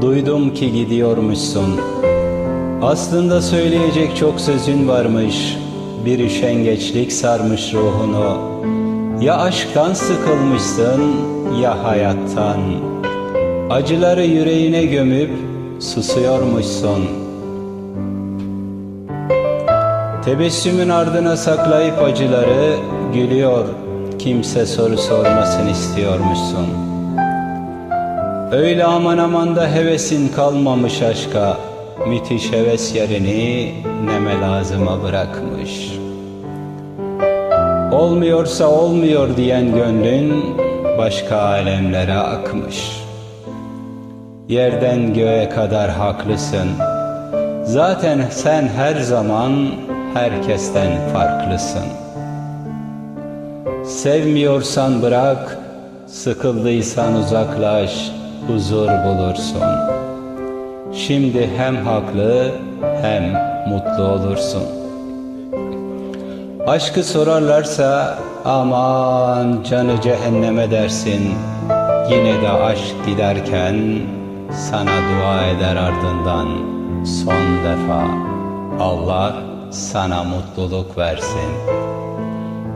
duydum ki gidiyormuşsun. Aslında söyleyecek çok sözün varmış, bir üşengeçlik sarmış ruhunu. Ya aşktan sıkılmışsın ya hayattan. Acıları yüreğine gömüp susuyormuşsun. Tebessümün ardına saklayıp acıları gülüyor. Kimse soru sormasın istiyormuşsun. Öyle aman aman da hevesin kalmamış aşka. Müthiş heves yerini neme lazıma bırakmış. Olmuyorsa olmuyor diyen gönlün başka alemlere akmış. Yerden göğe kadar haklısın. Zaten sen her zaman herkesten farklısın. Sevmiyorsan bırak, sıkıldıysan uzaklaş, huzur bulursun. Şimdi hem haklı hem mutlu olursun. Aşkı sorarlarsa aman canı cehenneme dersin. Yine de aşk giderken sana dua eder ardından son defa. Allah sana mutluluk versin.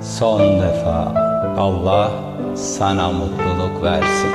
Son defa Allah sana mutluluk versin.